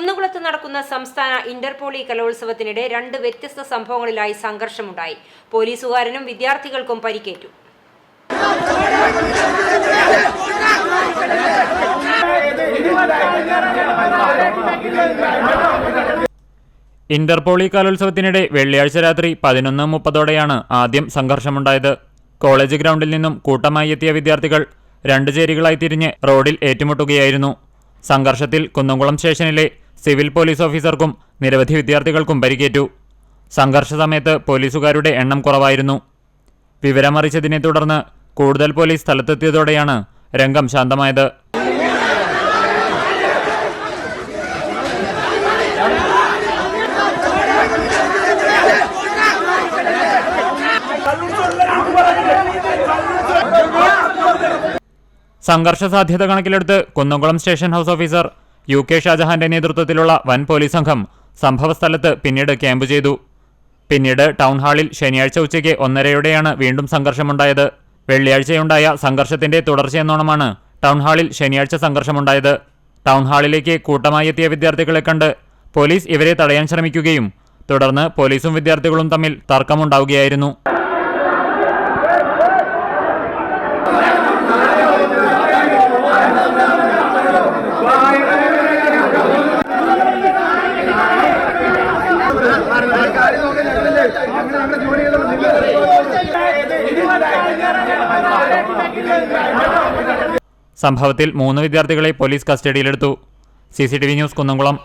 കുന്നുകുളത്ത് നടക്കുന്ന സംസ്ഥാന ഇന്റർപോളി കലോത്സവത്തിനിടെ രണ്ട് വ്യത്യസ്ത സംഭവങ്ങളിലായി സംഘർഷമുണ്ടായി. പോലീസുകാരനും വിദ്യാർത്ഥികൾക്കും പരിക്കേറ്റു. ഇന്റർപോളി കലോത്സവത്തിനിടെ വെള്ളിയാഴ്ച രാത്രി പതിനൊന്ന് മുപ്പതോടെയാണ് ആദ്യം സംഘർഷമുണ്ടായത്. കോളേജ് ഗ്രൗണ്ടിൽ നിന്നും കൂട്ടമായി എത്തിയ വിദ്യാർത്ഥികൾ രണ്ട് ചേരികളായി തിരിഞ്ഞ് റോഡിൽ ഏറ്റുമുട്ടുകയായിരുന്നു. സംഘർഷത്തിൽ കുന്നംകുളം സ്റ്റേഷനിലെ സിവിൽ പോലീസ് ഓഫീസർക്കും നിരവധി വിദ്യാർത്ഥികൾക്കും പരിക്കേറ്റു. സംഘർഷ സമയത്ത് പോലീസുകാരുടെ എണ്ണം കുറവായിരുന്നു. വിവരമറിച്ചതിനെ തുടർന്ന് കൂടുതൽ പോലീസ് സ്ഥലത്തെത്തിയതോടെയാണ് രംഗം ശാന്തമായത്. സംഘർഷ സാധ്യത കണക്കിലെടുത്ത് Kunnamkulam station house officer U K ഷാജഹാന്റെ നേതൃത്വത്തിലുള്ള വൻ പോലീസ് സംഘം സംഭവസ്ഥലത്ത് പിന്നീട് ക്യാമ്പ് ചെയ്തു. പിന്നീട് ടൗൺ ഹാളിൽ ശനിയാഴ്ച ഉച്ചയ്ക്ക് ഒന്നരയോടെയാണ് വീണ്ടും സംഘർഷമുണ്ടായത്. വെള്ളിയാഴ്ചയുണ്ടായ സംഘർഷത്തിന്റെ തുടർച്ചയെന്നോണമാണ് ടൗൺ ഹാളിൽ ശനിയാഴ്ച സംഘർഷമുണ്ടായത്. ടൗൺ ഹാളിലേക്ക് കൂട്ടമായി എത്തിയ വിദ്യാർത്ഥികളെ കണ്ട് പോലീസ് ഇവരെ തടയാൻ ശ്രമിക്കുകയും തുടർന്ന് പോലീസും വിദ്യാർത്ഥികളും തമ്മിൽ തർക്കമുണ്ടാവുകയായിരുന്നു. സംഭവത്തിൽ മൂന്ന് വിദ്യാർത്ഥികളെ പോലീസ് കസ്റ്റഡിയിലെടുത്തു. C C T V news Kunnamkulam.